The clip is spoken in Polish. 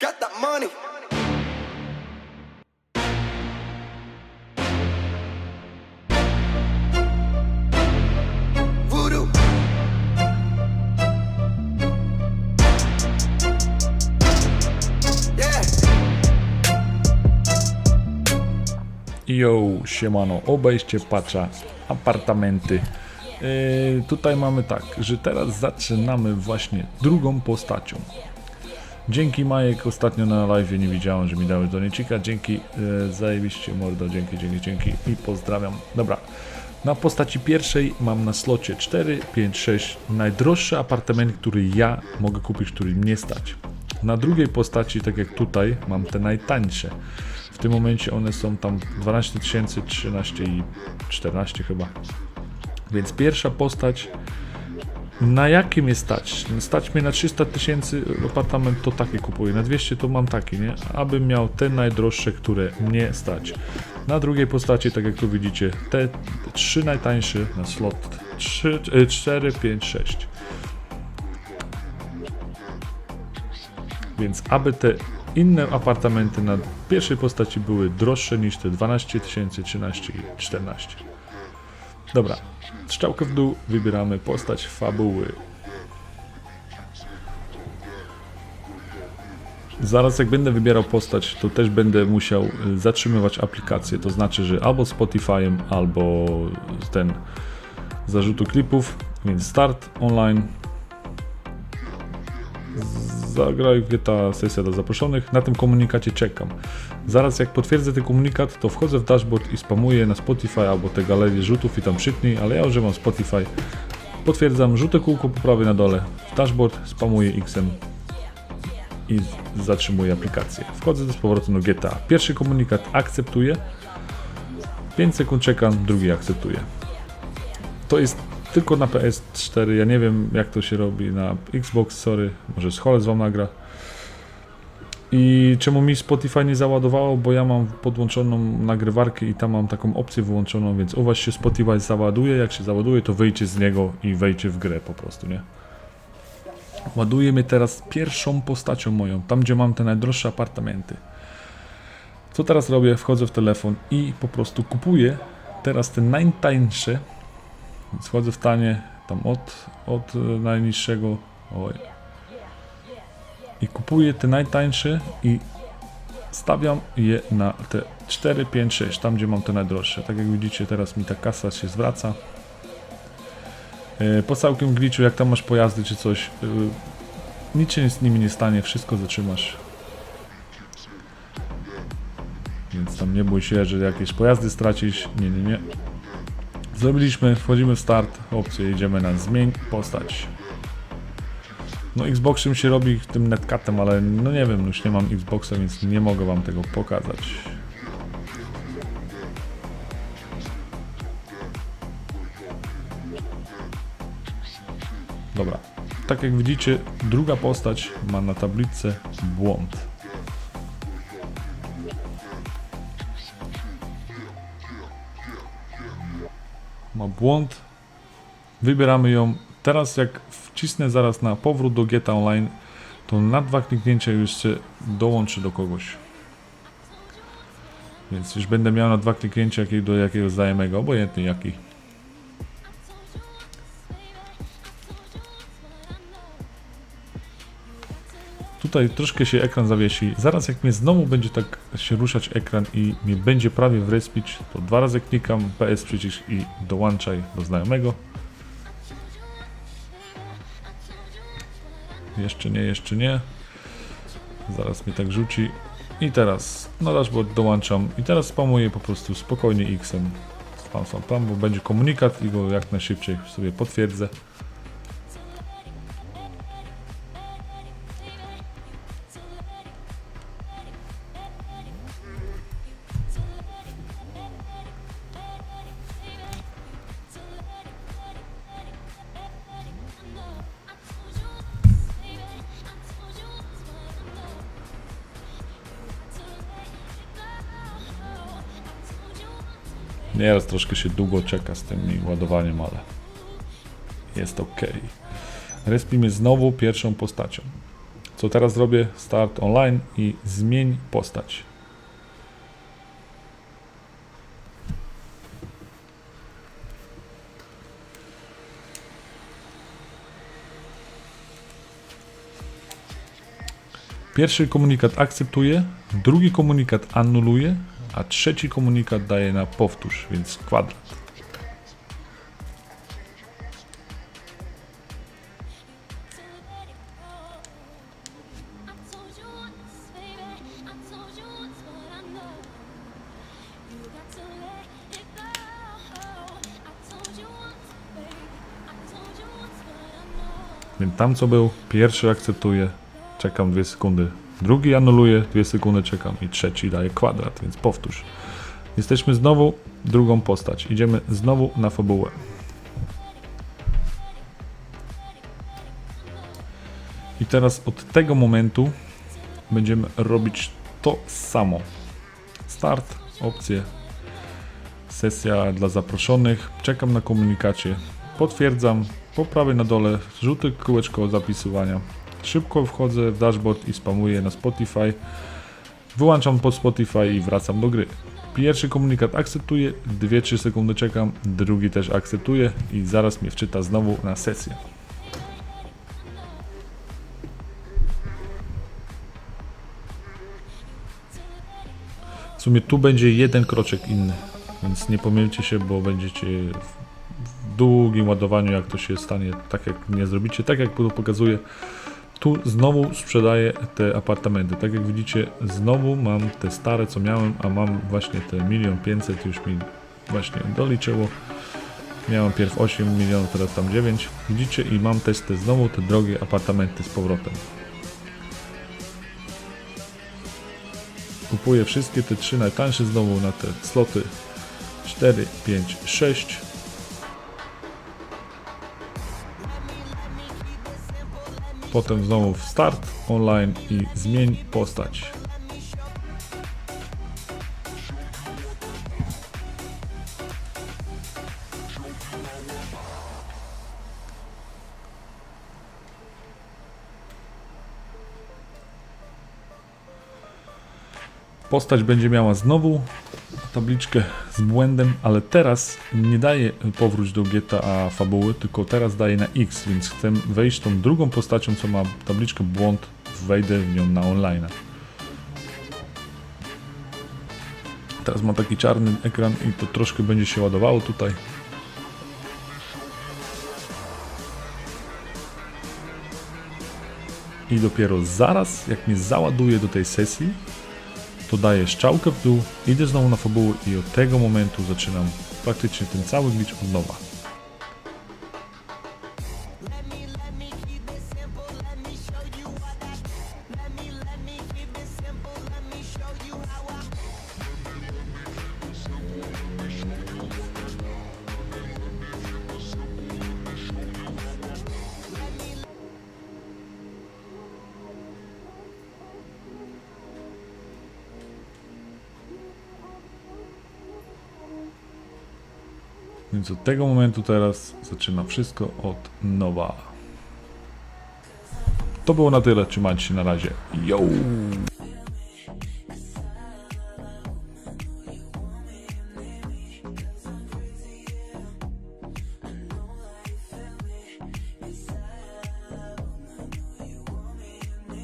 Got that money. Yo, siemano, obejście patrza, apartamenty. Yy, tutaj mamy tak, że teraz zaczynamy właśnie drugą postacią. Dzięki Majek, ostatnio na live nie widziałem, że mi dały donecika. Dzięki, yy, zajebiście mordo, dzięki, dzięki, dzięki i pozdrawiam. Dobra, na postaci pierwszej mam na slocie 4, 5, 6 najdroższy apartament, który ja mogę kupić, który mnie stać. Na drugiej postaci, tak jak tutaj, mam te najtańsze. W tym momencie one są tam 12 tysięcy, 13 i 14 chyba. Więc pierwsza postać, na jakim jest stać? Stać mnie na 300 tysięcy apartament, to taki kupuję. Na 200 to mam taki, nie? Abym miał te najdroższe, które mnie stać. Na drugiej postaci, tak jak tu widzicie, te trzy najtańsze na slot 3, 4, 5, 6. Więc aby te inne apartamenty na pierwszej postaci były droższe niż te 12 tysięcy, 13 i 14. Dobra, strzałkę w dół, wybieramy postać fabuły. Zaraz jak będę wybierał postać, to też będę musiał y, zatrzymywać aplikację, to znaczy, że albo Spotify'em, albo ten zarzutu klipów, więc start online, zagraj GTA sesja dla zaproszonych. Na tym komunikacie czekam. Zaraz jak potwierdzę ten komunikat, to wchodzę w dashboard i spamuję na Spotify albo te galerie rzutów i tam przytnij, ale ja używam Spotify. Potwierdzam, żółte kółko po prawej na dole. W dashboard spamuję X-em i zatrzymuję aplikację. Wchodzę z powrotem do GTA. Pierwszy komunikat akceptuję. 5 sekund czekam, drugi akceptuję. To jest tylko na PS4. Ja nie wiem, jak to się robi na Xbox, sorry. Może Scholes wam nagra. I czemu mi Spotify nie załadowało? Bo ja mam podłączoną nagrywarkę i tam mam taką opcję wyłączoną, więc u was się Spotify załaduje. Jak się załaduje, to wyjdźcie z niego i wejdźcie w grę po prostu, nie? Ładuje mnie teraz pierwszą postacią moją, tam gdzie mam te najdroższe apartamenty. Co teraz robię? Wchodzę w telefon i po prostu kupuję teraz te najtańsze więc wchodzę w tanie, tam od, od e, najniższego. Oj. I kupuję te najtańsze i stawiam je na te 4, 5, 6, tam gdzie mam te najdroższe. Tak jak widzicie, teraz mi ta kasa się zwraca. E, Po całkiem glitchu, jak tam masz pojazdy czy coś, e, nic się z nimi nie stanie, wszystko zatrzymasz. Więc tam nie bój się, że jakieś pojazdy stracisz. Nie, nie, nie. Zrobiliśmy, wchodzimy w start, opcję, idziemy na zmień postać. No Xboxem się robi tym netcatem, ale no nie wiem, już nie mam Xboxa, więc nie mogę wam tego pokazać. Dobra, tak jak widzicie, druga postać ma na tablicy błąd. Błąd. Wybieramy ją. Teraz jak wcisnę zaraz na powrót do GTA Online, to na dwa kliknięcia już się dołączy do kogoś. Więc już będę miał na dwa kliknięcia do jakiegoś znajomego, obojętnie jaki. Tutaj troszkę się ekran zawiesi. Zaraz jak mnie znowu będzie tak się ruszać ekran i mnie będzie prawie wrespić, to dwa razy klikam PS przycisk i dołączaj do znajomego. Jeszcze nie, jeszcze nie. Zaraz mnie tak rzuci. I teraz na dashboard dołączam i teraz spamuję po prostu spokojnie X-em. Spam, spam, spam, bo będzie komunikat i go jak najszybciej sobie potwierdzę. Nieraz troszkę się długo czeka z tym ładowaniem, ale jest ok. Respi mnie znowu pierwszą postacią. Co teraz zrobię? Start online i zmień postać. Pierwszy komunikat akceptuje, drugi komunikat anuluje, a trzeci komunikat daje na powtórz, więc kwadrat. Więc tam co był, pierwszy akceptuje, czekam 2 sekundy. Drugi anuluje, 2 sekundy czekam i trzeci daje kwadrat, więc powtórz. Jesteśmy znowu drugą postać. Idziemy znowu na fabułę. I teraz od tego momentu będziemy robić to samo. Start, opcje, sesja dla zaproszonych. Czekam na komunikacie. Potwierdzam. Po prawej na dole żółte kółeczko zapisywania. Szybko wchodzę w dashboard i spamuję na Spotify. Wyłączam pod Spotify i wracam do gry. Pierwszy komunikat akceptuję, 2-3 sekundy czekam, drugi też akceptuję i zaraz mnie wczyta znowu na sesję. W sumie tu będzie jeden kroczek inny, więc nie pomylcie się, bo będziecie w długim ładowaniu, jak to się stanie, tak jak nie zrobicie, tak jak tu pokazuję. Tu znowu sprzedaję te apartamenty. Tak jak widzicie, znowu mam te stare, co miałem, a mam właśnie te milion pięćset już mi właśnie doliczyło. Miałem pierw 8 milionów, teraz tam 9. Widzicie i mam też te znowu te drogie apartamenty z powrotem. Kupuję wszystkie te trzy najtańsze znowu na te sloty 4, 5, 6. Potem znowu w start online i zmień postać. Postać będzie miała znowu tabliczkę z błędem, ale teraz nie daje powróć do GTA fabuły, tylko teraz daje na X, więc chcę wejść tą drugą postacią, co ma tabliczkę błąd, wejdę w nią na online. Teraz ma taki czarny ekran i to troszkę będzie się ładowało tutaj. I dopiero zaraz, jak mnie załaduje do tej sesji, to daję strzałkę w dół, idę znowu na fabułę i od tego momentu zaczynam praktycznie ten cały glitch od nowa. Więc od tego momentu teraz zaczyna wszystko od nowa. To było na tyle, trzymajcie się na razie. Yo!